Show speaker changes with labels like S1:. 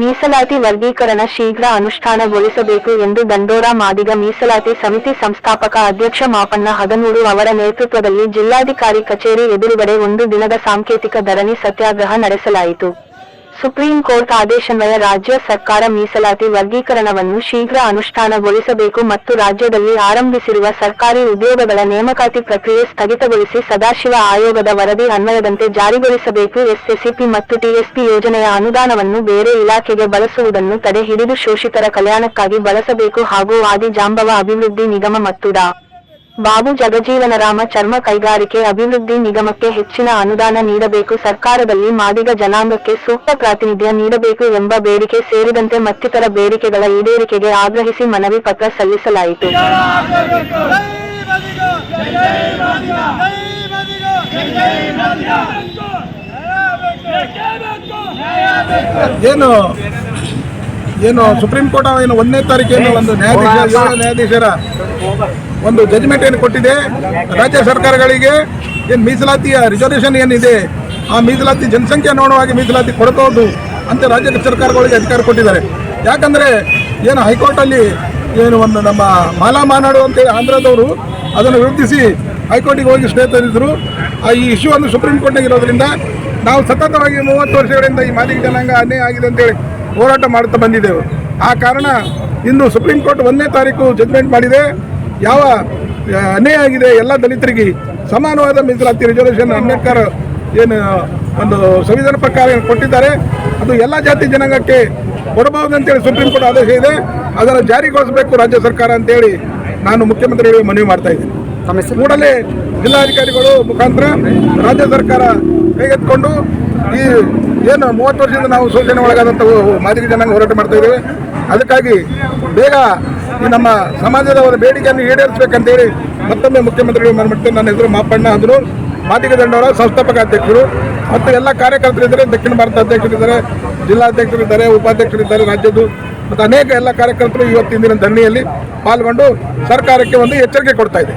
S1: ಮೀಸಲಾತಿ ವರ್ಗೀಕರಣ ಶೀಘ್ರ ಅನುಷ್ಠಾನಗೊಳಿಸಬೇಕು ಎಂದು ದಂಡೋರ ಮಾದಿಗ ಮೀಸಲಾತಿ ಸಮಿತಿ ಸಂಸ್ಥಾಪಕ ಅಧ್ಯಕ್ಷ ಮಾಪಣ್ಣ ಹಗನೂರು ಅವರ ನೇತೃತ್ವದಲ್ಲಿ ಜಿಲ್ಲಾಧಿಕಾರಿ ಕಚೇರಿ ಎದುರುಗಡೆ ಒಂದು ದಿನದ ಸಾಂಕೇತಿಕ ಧರಣಿ ಸತ್ಯಾಗ್ರಹ ನಡೆಸಲಾಯಿತು. ಸುಪ್ರೀಂ ಕೋರ್ಟ್ ಆದೇಶನ್ವಯ ರಾಜ್ಯ ಸರ್ಕಾರ ಮೀಸಲಾತಿ ವರ್ಗೀಕರಣವನ್ನು ಶೀಘ್ರ ಅನುಷ್ಠಾನಗೊಳಿಸಬೇಕು ಮತ್ತು ರಾಜ್ಯದಲ್ಲಿ ಆರಂಭಿಸಿರುವ ಸರ್ಕಾರಿ ಉದ್ಯೋಗಗಳ ನೇಮಕಾತಿ ಪ್ರಕ್ರಿಯೆ ಸ್ಥಗಿತಗೊಳಿಸಿ ಸದಾಶಿವ ಆಯೋಗದ ವರದಿ ಅನ್ವಯದಂತೆ ಜಾರಿಗೊಳಿಸಬೇಕು ಎಸ್ಎಸ್ಸಿಪಿ ಮತ್ತು ಟಿಎಸ್ಪಿ ಯೋಜನೆಯ ಅನುದಾನವನ್ನು ಬೇರೆ ಇಲಾಖೆಗೆ ಬಳಸುವುದನ್ನು ತಡೆ ಹಿಡಿದು ಶೋಷಿತರ ಕಲ್ಯಾಣಕ್ಕಾಗಿ ಬಳಸಬೇಕು ಹಾಗೂ ಆದಿ ಜಾಂಬವ ಅಭಿವೃದ್ಧಿ ನಿಗಮ ಮತ್ತು ಡಾ. ಬಾಬು ಜಗಜೀವನರಾಮ ಚರ್ಮ ಕೈಗಾರಿಕೆ ಅಭಿವೃದ್ಧಿ ನಿಗಮಕ್ಕೆ ಹೆಚ್ಚಿನ ಅನುದಾನ ನೀಡಬೇಕು. ಸರ್ಕಾರದಲ್ಲಿ ಮಾದಿಗ ಜನಾಂಗಕ್ಕೆ ಸೂಕ್ತ ಪ್ರಾತಿನಿಧ್ಯ ನೀಡಬೇಕು ಎಂಬ ಬೇಡಿಕೆ ಸೇರಿದಂತೆ ಮತ್ತಿತರ ಬೇಡಿಕೆಗಳ ಈಡೇರಿಕೆಗೆ ಆಗ್ರಹಿಸಿ ಮನವಿ ಪತ್ರ ಸಲ್ಲಿಸಲಾಯಿತು.
S2: ಏನು? ಏನು ಸುಪ್ರೀಂ ಕೋರ್ಟ್ ಏನು ಒಂದನೇ ತಾರೀಕು ಒಂದು ನ್ಯಾಯಾಧೀಶ ನ್ಯಾಯಾಧೀಶರ? ಒಂದು ಜಜ್ಮೆಂಟ್ ಏನು ಕೊಟ್ಟಿದೆ? ರಾಜ್ಯ ಸರ್ಕಾರಗಳಿಗೆ ಏನು ಮೀಸಲಾತಿಯ ರಿಸರ್ವೇಷನ್ ಏನಿದೆ? ಆ ಮೀಸಲಾತಿ ಜನಸಂಖ್ಯೆ ನೋಡುವಾಗಿ ಮೀಸಲಾತಿ ಕೊಡಬಹುದು ಅಂತ ರಾಜ್ಯ ಸರ್ಕಾರಗಳಿಗೆ ಅಧಿಕಾರ ಕೊಟ್ಟಿದ್ದಾರೆ. ಯಾಕಂದರೆ ಏನು ಹೈಕೋರ್ಟಲ್ಲಿ ಏನು ಒಂದು ನಮ್ಮ ಮಾಲಾ ಮಾನಾಡು ಅಂತೇಳಿ ಆಂಧ್ರದವರು ಅದನ್ನು ವಿರೋಧಿಸಿ ಹೈಕೋರ್ಟಿಗೆ ಹೋಗಿ ಸ್ಟೇ ತಂದಿದ್ದರು ಆ ಈ ಇಶ್ಯೂ ಅನ್ನು ಸುಪ್ರೀಂ ಕೋರ್ಟ್ನಾಗ ಇರೋದ್ರಿಂದ ನಾವು ಸತತವಾಗಿ ಮೂವತ್ತು ವರ್ಷಗಳಿಂದ ಈ ಮಾದಿಗ ಜನಾಂಗ ಅನ್ಯಾಯ ಆಗಿದೆ ಅಂತೇಳಿ ಹೋರಾಟ ಮಾಡುತ್ತಾ ಬಂದಿದ್ದೆವು. ಆ ಕಾರಣ ಇಂದು ಸುಪ್ರೀಂ ಕೋರ್ಟ್ ಒಂದನೇ ತಾರೀಕು ಜಜ್ಮೆಂಟ್ ಮಾಡಿದೆ. ಯಾವ ಅನ್ಯಾಯ ಆಗಿದೆ ಎಲ್ಲ ದಲಿತರಿಗೆ ಸಮಾನವಾದ ಮೀಸಲಾತಿ ರಿಸರ್ವೇಷನ್ ಅಂಬೇಡ್ಕರ್ ಏನು ಒಂದು ಸಂವಿಧಾನ ಪ್ರಕಾರ ಏನು ಕೊಟ್ಟಿದ್ದಾರೆ. ಅದು ಎಲ್ಲ ಜಾತಿ ಜನಾಂಗಕ್ಕೆ ಕೊಡಬಹುದು ಅಂತೇಳಿ ಸುಪ್ರೀಂ ಕೋರ್ಟ್ ಆದೇಶ ಇದೆ. ಅದನ್ನು ಜಾರಿಗೊಳಿಸಬೇಕು ರಾಜ್ಯ ಸರ್ಕಾರ ಅಂತೇಳಿ ನಾನು ಮುಖ್ಯಮಂತ್ರಿಗಳಿಗೆ ಮನವಿ ಮಾಡ್ತಾ ಇದ್ದೀನಿ. ಕೂಡಲೇ ಜಿಲ್ಲಾಧಿಕಾರಿಗಳು ಮುಖಾಂತರ ರಾಜ್ಯ ಸರ್ಕಾರ ಕೈಗೆತ್ತಿಕೊಂಡು ಈ ಏನು ಮೂವತ್ತು ವರ್ಷದಿಂದ ನಾವು ಶೋಷಣೆ ಒಳಗಾದಂಥ ಮಾದರಿ ಜನಾಂಗ ಹೋರಾಟ ಮಾಡ್ತಾ ಇದ್ದೇವೆ. ಅದಕ್ಕಾಗಿ ಬೇಗ ನಮ್ಮ ಸಮಾಜದ ಒಂದು ಬೇಡಿಕೆಯನ್ನು ಈಡೇರಿಸಬೇಕಂತೇಳಿ ಮತ್ತೊಮ್ಮೆ ಮುಖ್ಯಮಂತ್ರಿಗಳು ಮನಮಟ್ಟು ನನ್ನ ಹೆಸರು ಮಾಪಣ್ಣ ಅಂದರು. ಮಾದಿಗ ದಂಡವರ ಸಂಸ್ಥಾಪಕ ಅಧ್ಯಕ್ಷರು ಮತ್ತು ಎಲ್ಲ ಕಾರ್ಯಕರ್ತರಿದ್ದಾರೆ. ದಕ್ಷಿಣ ಭಾರತ ಅಧ್ಯಕ್ಷರಿದ್ದಾರೆ, ಜಿಲ್ಲಾಧ್ಯಕ್ಷರಿದ್ದಾರೆ, ಉಪಾಧ್ಯಕ್ಷರಿದ್ದಾರೆ ರಾಜ್ಯದ್ದು. ಮತ್ತು ಅನೇಕ ಎಲ್ಲ ಕಾರ್ಯಕರ್ತರು ಇವತ್ತಿನ ದಿನ ಧರಣಿಯಲ್ಲಿ ಪಾಲ್ಗೊಂಡು ಸರ್ಕಾರಕ್ಕೆ ಒಂದು ಎಚ್ಚರಿಕೆ ಕೊಡ್ತಾ ಇದೆ.